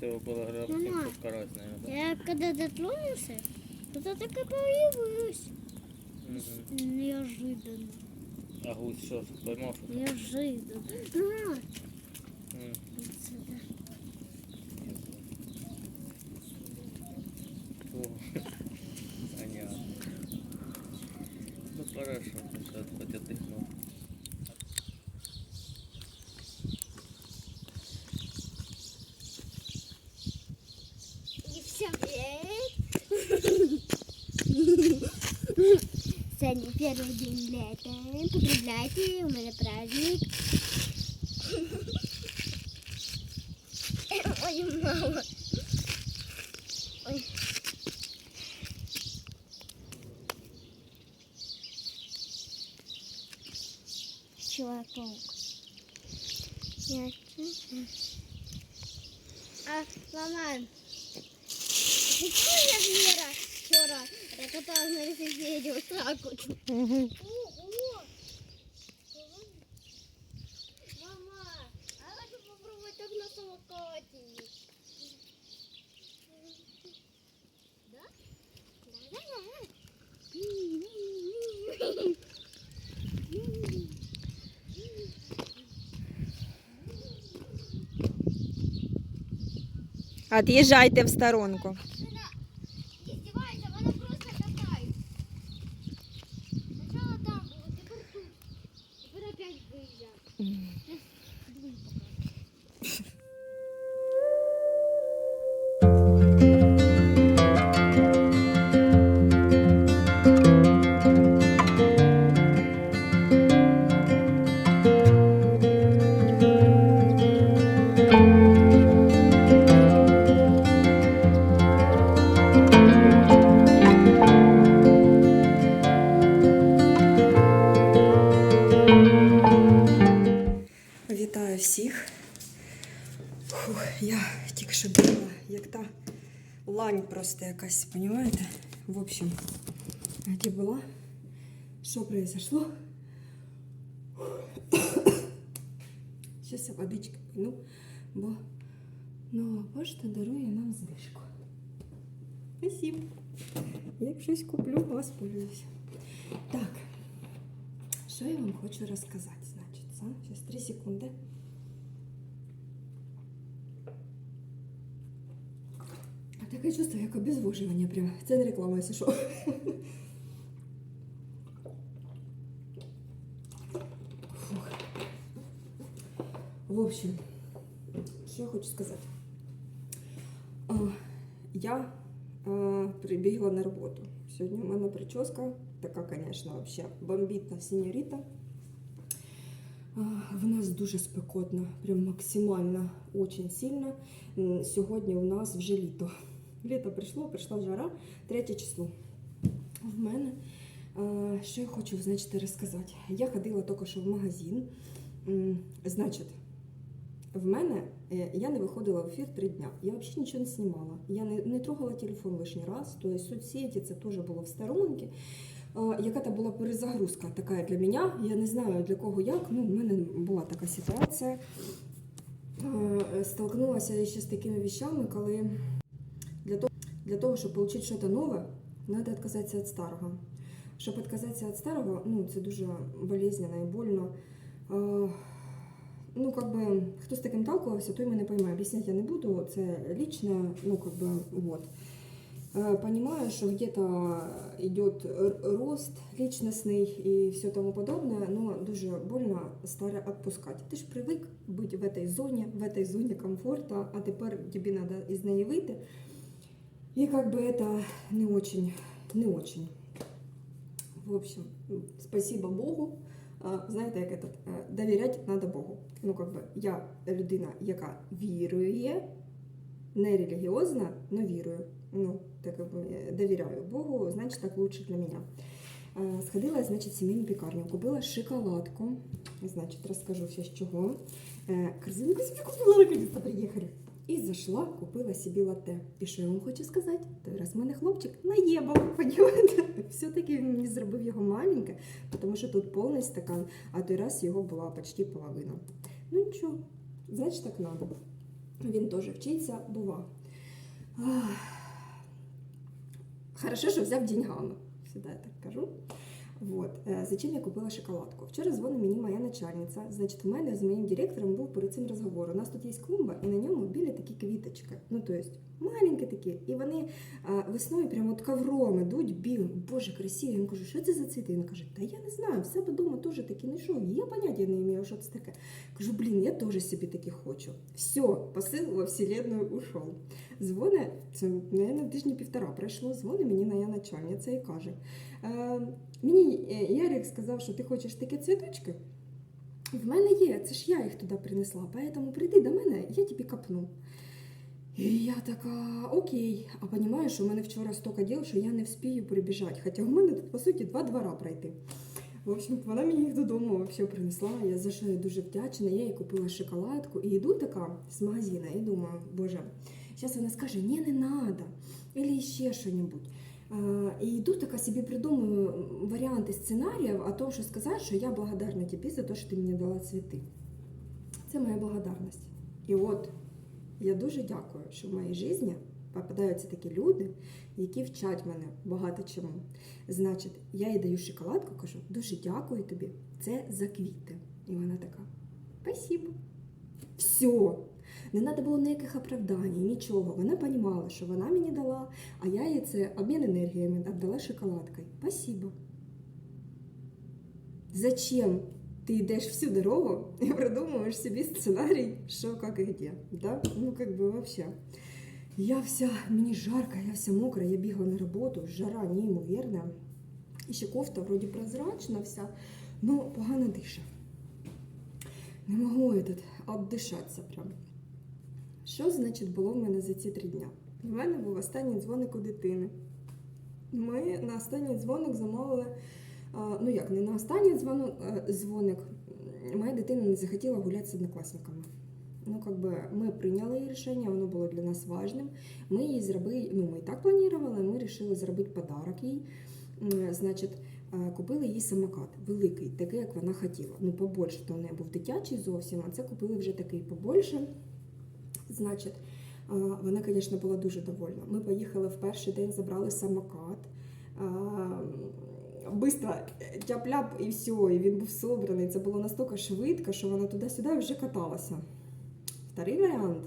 цього було Мама. карась, наверное, Я когда дотронулся, то так и появилось. Мгм. Неожиданно. А гусь що, поймав? Неожиданно. А, Сегодня первый день лета. Поздравляйте, у меня праздник. Ой, мама. Ой. Человек-паук. Я А, мама, так вот. Ого! Мама, а хочу попробовать так на самокате. Да? Да, От'їжджайте в сторонку. Просто якась, понимаєте? В общем, где була? Що произошло? Зараз я водички пину, бо нова пошта дарує нам знижку. Спасибо. Як щось куплю, воспользуюсь. Так, що я вам хочу розказати, значить, а? Зараз 3 секунди. Таке чувство, як обезвоживання прямо. Це не реклама, якщо що. Фух. В общем, що я хочу сказати. А, я а, прибігла на роботу. Сьогодні у мене прическа така, звісно, вообще бомбітна сеньоріта. В нас дуже спекотно, прям максимально очень сильно. Сьогодні у нас вже літо. Літо прийшло, прийшла жара, третє число. В мене, що я хочу значить, розказати. Я ходила тільки що в магазин. Значить, в мене е, я не виходила в ефір три дня. Я взагалі нічого не знімала. Я не, не трогала телефон лишній раз. Тобто соцсеті це теж було в сторонці. Е, Яка то була перезагрузка така для мене. Я не знаю для кого як. Ну, в мене була така ситуація. Е, Столкнулася ще з такими вещами, коли для того щоб отримати щось нове, треба відказатися від старого. Щоб відказатися від старого, ну, це дуже болезненно і больно. Е, Ну, как бы, хто з таким сталкивався, той мене пойме. Об'ясняти я не буду, це лично, ну, как бы, вот. Э, Понимаю, что где-то идет р- рост личностный и все тому подобное, но дуже больно старе отпускать. Ти ж привик бути в этой зоні, в этой зоні комфорта, а тепер тобі треба із неї вийти. І как бы это не очень, не очень. В общем, спасибо Богу. А, Знаєте, як этот, е, довіряти треба Богу. Ну, как би, я людина, яка вірує, не релігіозна, але вірую. Ну, так как бы, е, довіряю Богу, значить так лучше для мене. Е, Сходила, значить, в сімейну пекарню, купила шоколадку. Значить, розкажу все з чого. Е, Корзинку собі купила, наконец-то приїхали. І зайшла, купила собі латте. І що я вам хочу сказати? Той раз мене хлопчик наєбав, понімаєте? Все-таки він зробив його маленьке, тому що тут повний стакан, а той раз його була почти половина. Ну нічого, значить так надо. Він теж вчиться, бува. Хорошо, що взяв деньгами. Всегда я так кажу. Вот. Е, Зачем я купила шоколадку? Вчора дзвонить мені моя начальниця. Значить, в мене з моїм директором був перед цим розговор. У нас тут є клумба, і на ньому білі такі квіточки. Ну, то есть, маленькі такі. І вони е, весною прямо от ковром ідуть білим. Боже, красиві. Йому кажу, що це за цвіти? Він каже, та я не знаю, в себе вдома теж такі знайшов. Я поняття не маю, що це таке. Кажу, блін, я теж собі такі хочу. Все, посил во вселенную ушов. Дзвони, це, мабуть, тижні півтора пройшло, дзвони мені моя начальниця і каже. Е, мені е, Ярик сказав, що ти хочеш такі цвіточки. В мене є, це ж я їх туди принесла, поэтому прийди до мене, я тобі капну. І я така, окей, а розумієш, що у мене вчора стільки діл, що я не вспію прибіжати. Хоча у мене тут, по суті, два двора пройти. В общем, вона мені їх додому вообще принесла. Я за що я дуже вдячна. Я їй купила шоколадку і йду така з магазину і думаю, боже, зараз вона скаже, ні, не надо, або ще щось. А, І йду така собі придумую варіанти сценаріїв о том, що сказати, що я благодарна тобі за те, що ти мені дала цвіти. Це моя благодарність. І от я дуже дякую, що в моїй житті попадаються такі люди, які вчать мене багато чому. Значить, я їй даю шоколадку, кажу, дуже дякую тобі. Це за квіти. І вона така: спасибо. Все. Не треба було ніяких оправдань, нічого. Вона розуміла, що вона мені дала, а я їй це обмін енергіями віддала шоколадкою. Спасибо. Зачем ты идешь всю дорогу и придумываешь себе сценарий, что, как и где, да? Ну, как бы вообще. Я вся, мені жарко, я вся мокра, я бігла на роботу, жара неймовірна. І ще кофта вроді прозрачна вся, но погано дише. Не можу этот, обдишатися прям. Що, значить, було в мене за ці три дня? В мене був останній дзвоник у дитини. Ми на останній дзвоник замовили Ну як, не на останній е, дзвоник. Моя дитина не захотіла гуляти з однокласниками. Ну, как бы ми прийняли її рішення, воно було для нас важним. Ми їй зробили, ну ми і так планували, ми вирішили зробити подарок їй. Значить, е, купили їй самокат великий, такий, як вона хотіла. Ну, побольше, то в неї був дитячий зовсім, а це купили вже такий побольше. Значить, вона, звісно, була дуже довольна. Ми поїхали в перший день, забрали самокат. Бистро тяп-ляп і все, і він був собраний. Це було настільки швидко, що вона туди-сюди вже каталася. Вторий варіант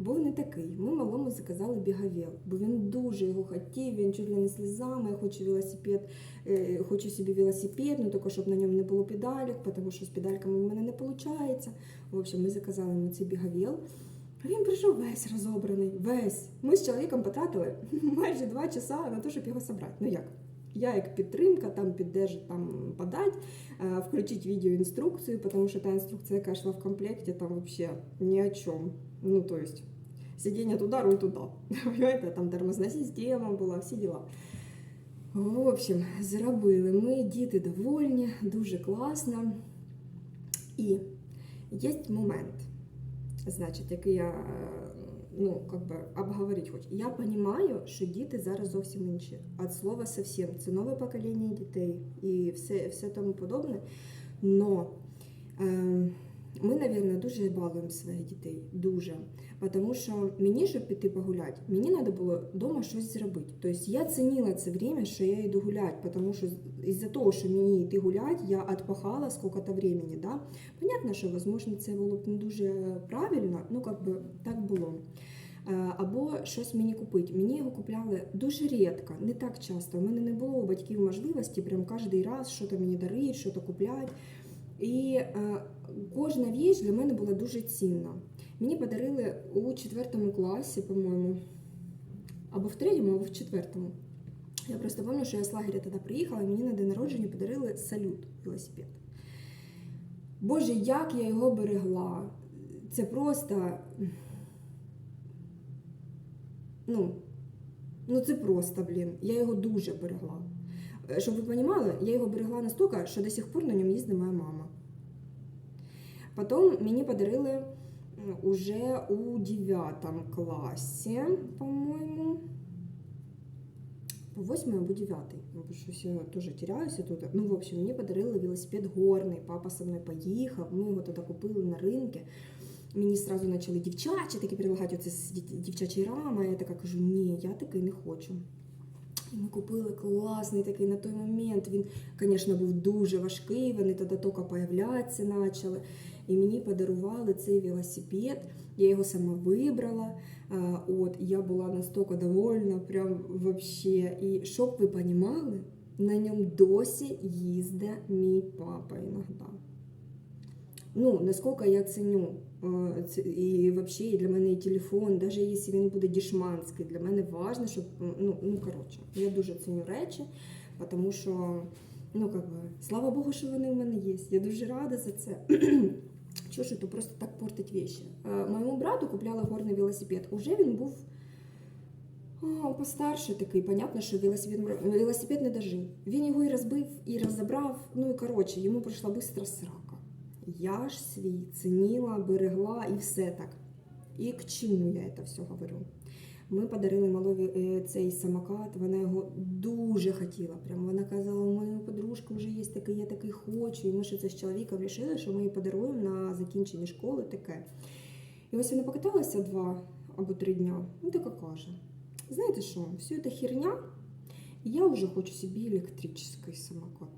був не такий. Ми малому заказали бігавіл, бо він дуже його хотів, він чуть ли не слізами, я хочу велосипед, е, хочу собі велосипед, ну тільки щоб на ньому не було педалек, тому що з педальками в мене не виходить. В общем, ми заказали йому цей бігавіл. Він прийшов весь розобраний, весь. Ми з чоловіком потратили майже два часа на те, щоб його зібрати. Ну як? Я як підтримка, там піддержать, там подать, э, включить відеоінструкцію, тому що та інструкція, яка йшла в комплекті, там вообще ні о чому. Ну, то есть, сидіння туди, руль туди. Понимаєте, там тормозна система була, всі діла. В общем, зробили. Ми діти довольні, дуже класно. І є момент, значить, який я ну, как бы обговорити хочу. Я розумію, що діти зараз зовсім інші. От слова совсем. Це нове покоління дітей і все, все тому подобне. Но е, ми, мабуть, дуже балуємо своїх дітей. Дуже. Тому що мені, щоб піти погуляти, мені треба було вдома щось зробити. Тобто я цінила це время, що я йду гуляти, тому що із-за того, що мені йти гуляти, я відпахала скільки-то времени. Да? Понятно, що, можливо, це було б не дуже правильно, ну, як би так було. Е, Або щось мені купити. Мені його купляли дуже рідко, не так часто. У мене не було у батьків можливості прям кожен раз щось мені дарити, щось купляти. І е, кожна віч для мене була дуже цінна. Мені подарили у четвертому класі, по-моєму, або в третьому, або в четвертому. Я просто пам'ятаю, що я з лагеря тоді приїхала, і мені на день народження подарили салют велосипед. Боже, як я його берегла. Це просто. Ну, ну це просто, блін. Я його дуже берегла. Е, Щоб ви розуміли, я його берегла настільки, що до сих пор на ньому їздить моя мама. Потім мені подарили уже у 9 класі, по-моєму. По 8 або 9. Ну, бо щось я теж теряюся тут. Ну, в общем, мені подарили велосипед горний. Папа со мною поїхав. Ми його тоді купили на ринку. Мені сразу почали дівчачі такі прилагати оце дівчачі рами. Я така кажу, ні, я такий не хочу. І ми купили класний такий на той момент. Він, звісно, був дуже важкий. Вони тоді тільки появлятися почали. І мені подарували цей велосипед. Я його сама вибрала. От, я була настільки довольна, прям вообще. І щоб ви розуміли, на ньому досі їздить мій папа іноді. Ну, наскільки я ценю. е, І взагалі для мене і телефон, навіть якщо він буде дешманський, для мене важливо, щоб ну, ну коротше, я дуже ціню речі, тому що, ну как би, слава Богу, що вони в мене є. Я дуже рада за це. Чого ж то просто так портить вещи. Е, Моєму брату купляли горний велосипед. Уже він був а, постарше такий. Понятно, що велосипед, велосипед не дожив. Він його і розбив, і розібрав. Ну і коротше, йому прийшла бистра срака. Я ж свій цінила, берегла і все так. І к чому я це все говорю? Ми подарили малові е, цей самокат, вона його дуже хотіла. Прям вона казала, у моєї подружки вже є такий, я такий хочу. І ми ще це з чоловіком вирішили, що ми її подаруємо на закінчення школи таке. І ось вона покаталася два або три дня. Ну така каже: знаєте що, все це херня, я вже хочу собі електричний самокат.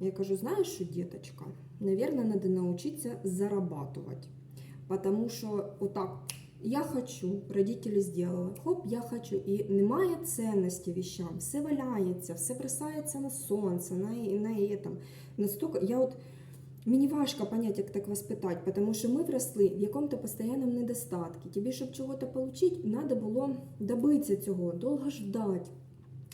Я кажу, знаєш що, діточка, наверное, надо научиться зарабатывать. Потому що отак, я хочу, родителі сделали, хоп, я хочу. І немає цінності вещам, все валяється, все бросається на сонце, на, на этом. Настолько, я от, мені важко понять, як так воспитати, тому що ми вросли в якому-то постійному недостатку. Тобі, щоб чого-то отримати, треба було добитися цього, довго ждати.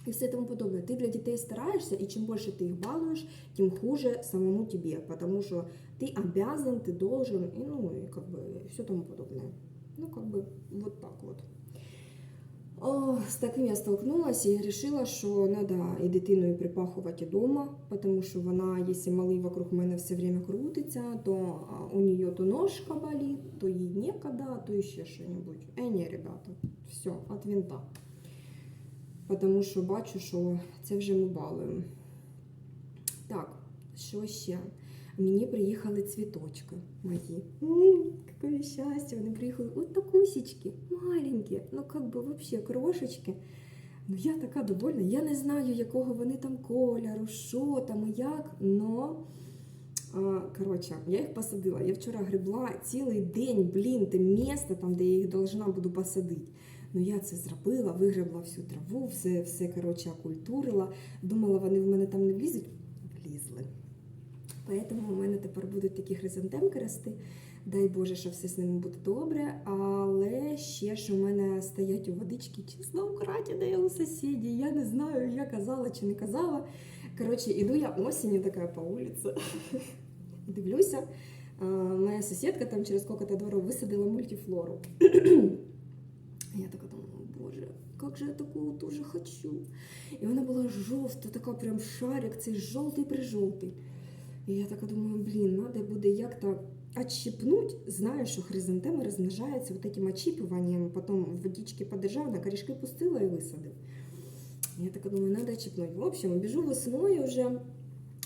І все тому подобное. Ти для дітей стараєшся, і чим більше ти їх балуєш, тим хуже самому тебе, потому що ти обязан, ти должен, і ну, і как бы все тому подобное. Ну, как бы вот так вот. О, з таким я столкнулася і вирішила, що треба і дитиною припахувати вдома, тому що вона, якщо малий вокруг мене все время крутиться, то у нее то ножка болить, то їй некогда, то ще що-небудь. Е, ні, ребята, все, от винта. Тому що бачу, що це вже ми балуємо. Так, що ще? Мені приїхали цвіточки мої. Какое счастье! Вони приїхали от маленькі, ну как бы вообще крошечки. Ну я така довольна. Я не знаю, якого вони там кольору, що там і як, но. Коротше, я їх посадила. Я вчора гребла цілий день, блін, те місце, там, де я їх должна буду посадити. Ну я це зробила, вигребла всю траву, все, все коротше, окультурила. Думала, вони в мене там не влізуть. Поэтому у мене тепер будуть такі хризантемки рости. Дай Боже, що все з ними буде добре. Але ще ж у мене стоять у водички чесно украдені у сусідів. Я не знаю, я казала чи не казала. Коротше, іду я осінню така по вулиці. Дивлюся. Моя сусідка там через сколько-то дворов висадила мультифлору. Я така думаю, боже, як же я таку тоже хочу. І вона була жовта, така прям шарик, цей жовтий прижовтий. І я така думаю, блін, треба буде як-то отщипнуть. Знаю, що хризантеми розмножаються вот этим потім водички подержав, на корешки пустила і висадив. Я така думаю, треба отщипнути. В общем, біжу весною вже,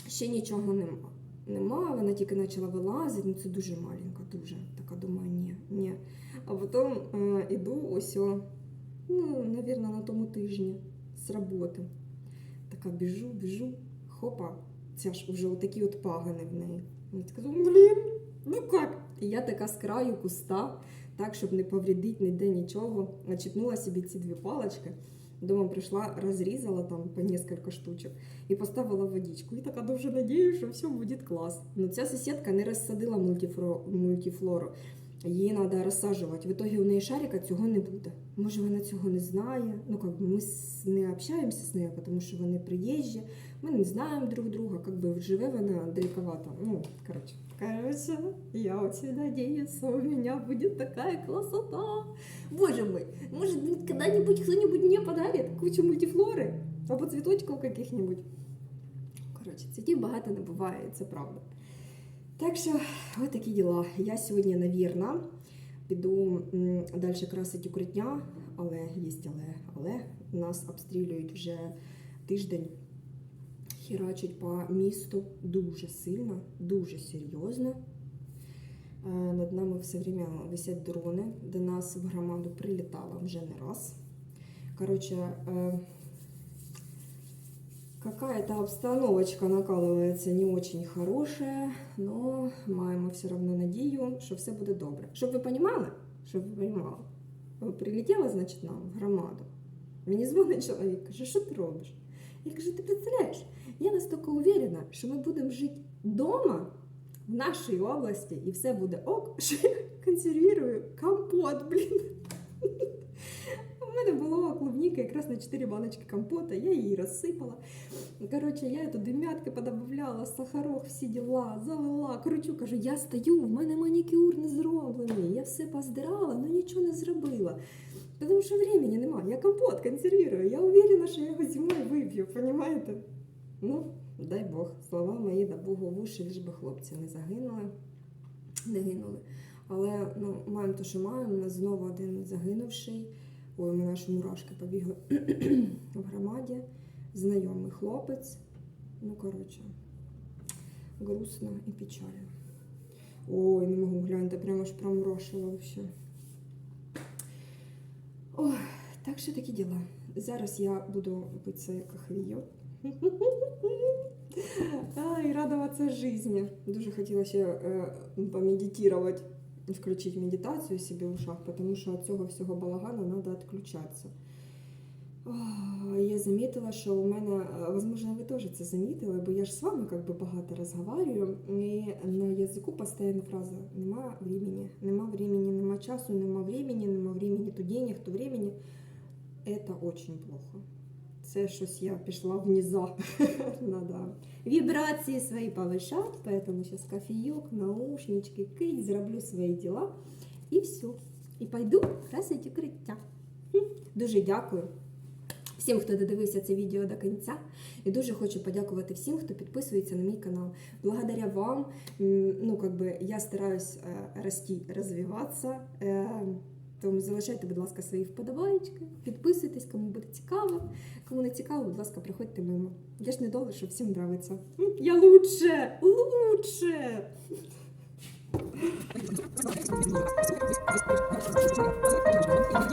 ще нічого нема. Нема, вона тільки почала вилазити, ну це дуже маленька, дуже. Така думаю, ні, ні. А потім е, іду ось, о, ну, навірно, на тому тижні з роботи. Така біжу, біжу, хопа, ця ж вже отакі от пагани в неї. Я така блін, ну як? І я така з краю куста, так, щоб не повредити ніде нічого, начіпнула собі ці дві палочки. Дома прийшла, розрізала там по кілька штучок і поставила водичку. І така дуже надію, що все буде клас. Ну ця сусідка не розсадила мультифлору. Її треба розсаджувати. В итоге у неї шарика цього не буде. Може, вона цього не знає. Ну, как бы ми с- не общаємося з нею, тому що вони приїжджі. Ми не знаємо друг друга, как бы живе вона далековато. Ну, короче. Короче, я очень надеюсь, что у меня будет такая красота. Боже мой, может быть, когда-нибудь кто-нибудь мне подарит кучу мультифлори або цвіточків каких-нибудь. Коротше, цвітів багато не буває, це правда. Так що, ось такі діла. Я сьогодні, навірно, піду далі красити укриття, але є але, але нас обстрілюють вже тиждень. Херачать по місту дуже сильно, дуже серйозно. Е, Над нами все время висять дрони. До нас в громаду прилітало вже не раз. Короче, э, какая-то обстановочка накалывается не очень хорошая, но маємо все равно надію, що все буде добре. Щоб ви розуміли, щоб ви розуміли, прилетіла, значить, нам в громаду. Мені дзвонить чоловік, каже, що ти робиш? Я кажу, ти представляєш, я настільки уверена, що ми будемо жити вдома в нашій області і все буде ок, що я консервірую компот, блін. Мене було клубніка якраз на 4 баночки компота, я її розсипала. Коротше, я туди м'ятки подобавляла, сахарок, всі діла, залила. Кручу, кажу, я стою, в мене манікюр не зроблений, я все поздирала, але нічого не зробила. Тому що времени немає, я компот консервірую, я уверена, що я його зимою вип'ю, розумієте? Ну, дай Бог, слова мої да Богу в уші, лиш би хлопці не загинули, не гинули. Але ну, маємо те, що маємо. У нас знову один загинувший. Ой, у мене аж мурашки побігли в громаді. Знайомий хлопець. Ну, коротше, грустно і печально. Ой, не можу глянути, прямо аж промурашила вообще. Ой, так що такі діла. Зараз я буду пити своє кахвіо. Ай, радуватися житті. Дуже хотіла ще е, помедитувати, включити медитацію собі в ушах, тому що від цього всього балагану треба відключатися. Ой, Я замітила, що у мене, е, возможно, ви теж це замітили, бо я ж з вами как би багато розговорюю, і на язику постійно фраза нема времени, нема времени, нема часу, нема времени, нема времени, то денег, то времени. Это очень плохо. Це щось я пішла в низа. Надо вібрації свої повишати, поэтому сейчас кофеек, наушнички, кить, зроблю свої діла і все. І пойду красить укриття. Дуже дякую всім, хто додивився це відео до кінця. І дуже хочу подякувати всім, хто підписується на мій канал. Благодаря вам, ну, как бы, я стараюсь е, рости, розвиватися. Е, тому залишайте, будь ласка, свої вподобайки, підписуйтесь, кому буде цікаво. Кому не цікаво, будь ласка, приходьте мимо. Я ж не довго, що всім нравиться. Я лучше! Лучше! Thank you.